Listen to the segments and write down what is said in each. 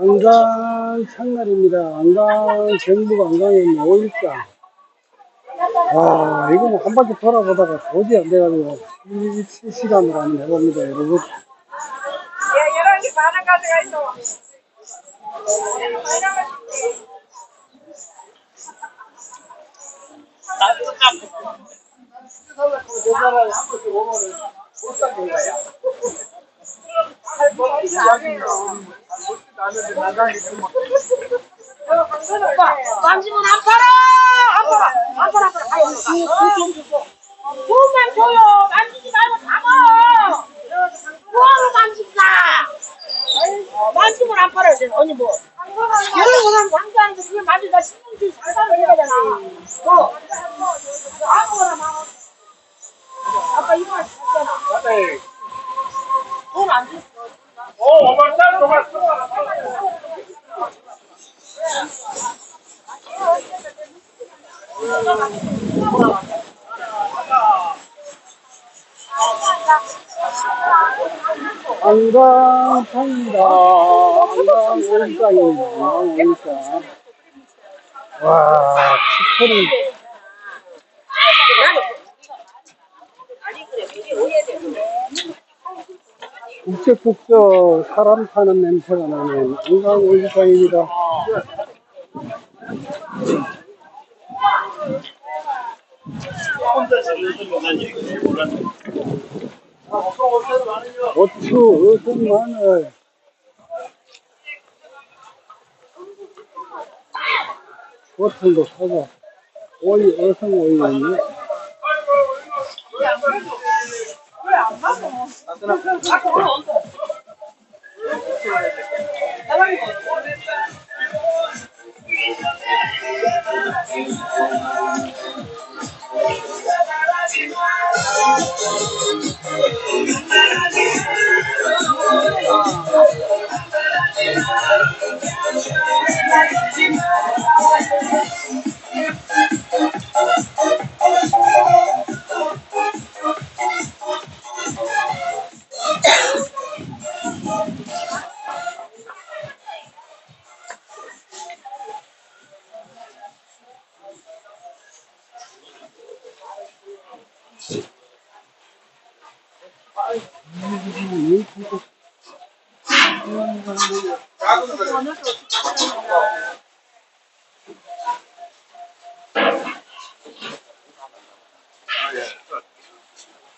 안강 첫날입니다. 안강, 경북 안강에 있는 5일장. 아, 이거는 한 바퀴 돌아보다가 도저히 안 돼가지고, 이 실시간으로 한번 해봅니다, 여러분. 야, 열한 개 반을 가져가 있어. 만지면 안 팔아! 안 팔아! 안 팔아! 안 팔아! 돈만 줘요! 만지지 말고 잡아! 뭐하러? 어, 만지면 안 팔아요, 쟤는. 언니 뭐. 여러 사람 장사하는데 그게 만지다 신경질 잘 가면 되잖아. 뭐. 아무거나 막. 아까 이거 샀잖아. 돈안 줬어. 안강 판입니다. 안강 5일장입니다. 안강 5일장. 와, 치커리. 국적국적 사람 사는 냄새가 나는 안강 5일장입니다. 고추, 어성, 마늘. 버틀도 사자. 오이, 어성 오이는 요.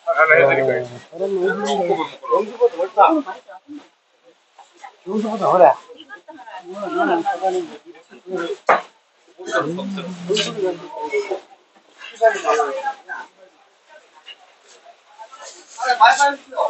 하나 해드릴까요? 사람 많습니다. 영수보다 그래. 안녕하세요.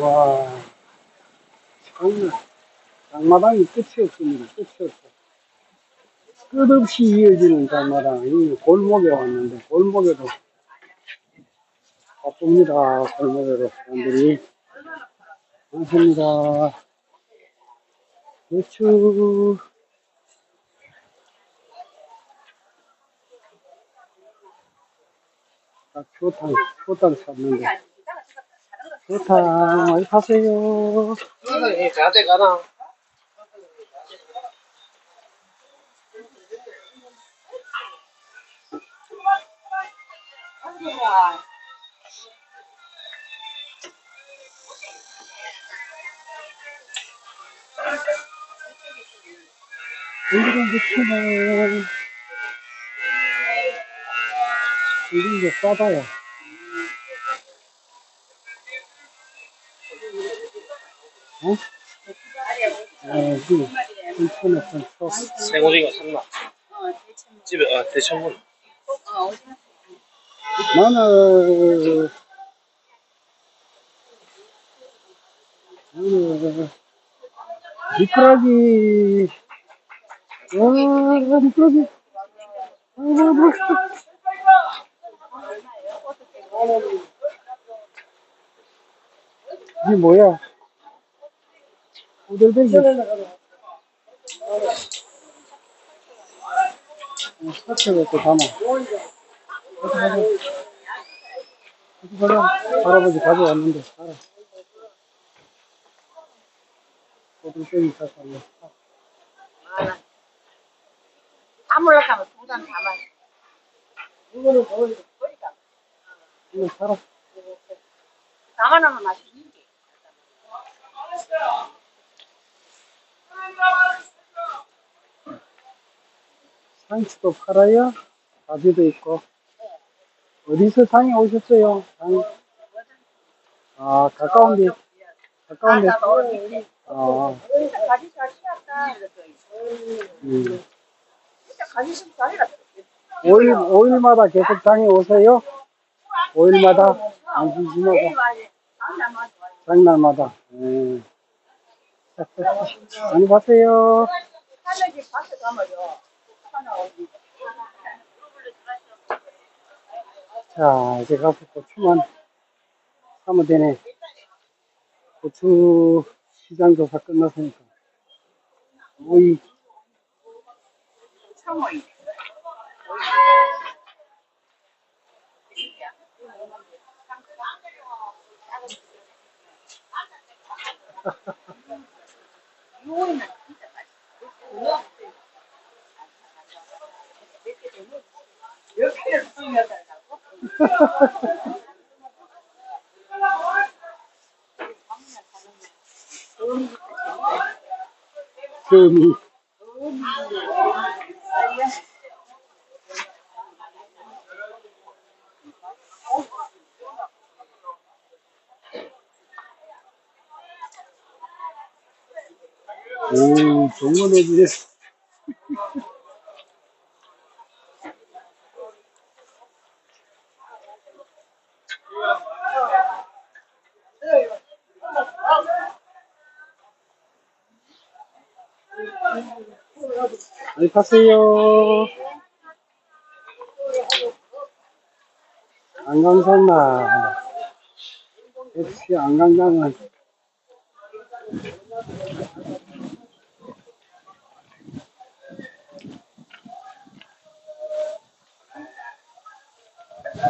와, 정말 장마당이 끝이 없습니다. 끝이 없어. 끝없이 이어지는 장마당. 이 골목에 왔는데 골목에도 바쁩니다. 골목에도 사람들이 많습니다. 대추 딱 초탕, 초탕 샀는데 초탕 어디 파세요? 자대 가나? 오늘은 무치네. 이런 게 싸다요. 어? 여기 인터넷은 또 생오징어 샀나? 집에, 아, 대천문. 나는 나는 미꾸라지 와 미꾸라 뭐. 이게 뭐야? 오들배기 사체가 또 담아. 어디 가자. 어디 가자. 할아버지 가져왔는데. 알아 오들배기 샀었네 담으려고 하면 동산 담아. 이거는 뭐, 이거 사라 담아놓으면 맛있는 게. 상추도 팔아요 가지도 있고 어디서 상에 오셨어요 상? 아 가까운데 가까운데 아 진짜 가지 잘 씨앗다. 음. 진짜 가지 좀 잘해라. 5일, 5일마다 계속 장에 오세요? 5일마다? 안 내일 지나고. 장날마다. 음. 많이 봤어요. 자, 이제 가서 고추만 사면 되네. 고추 시장 조사 끝났으니까. 오이, 청어이. 요거는 진짜 맛있어. 오, 정원어지. 많이 파세요. 안강산나. 역시 안강강은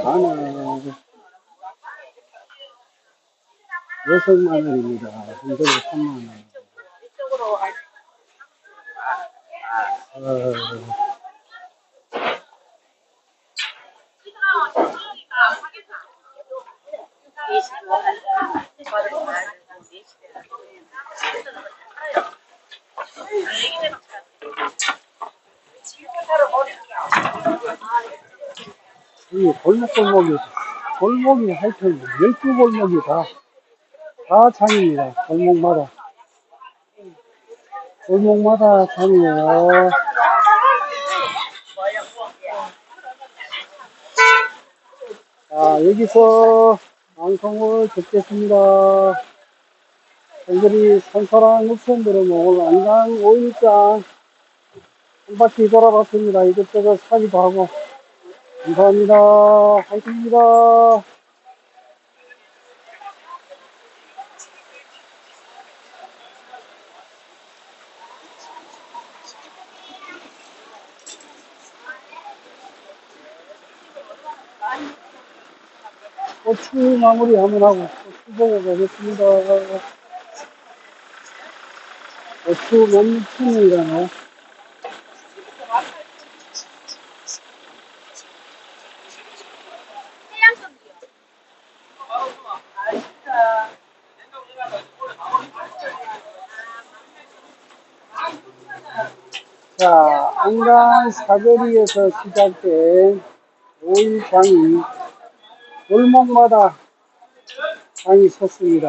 나는 여섯 마늘입니다. 현재로 3만 원. 어, 이 골목골목이, 골목이 하여튼 12골목이 다, 다 장입니다. 골목마다. 골목마다 장이에요. 자, 여기서 방송을 듣겠습니다. 저희들이 산사랑 묵선들은 오늘 안강 5일장 한 바퀴 돌아봤습니다. 이것저것 사기도 하고. 감사합니다. 화이팅입니다. 고추 마무리 한번 하고 고추 보고 가겠습니다. 고추 몇 푼이라네. 자, 안강 사거리에서 시작된 5일 장이 골목마다 장이 섰습니다.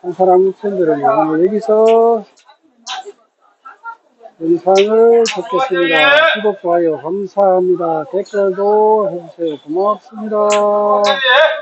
한 사람 팬들은 오늘 여기서 영상을 접겠습니다. 구독, 좋아요 감사합니다. 댓글도 해주세요. 고맙습니다. 예.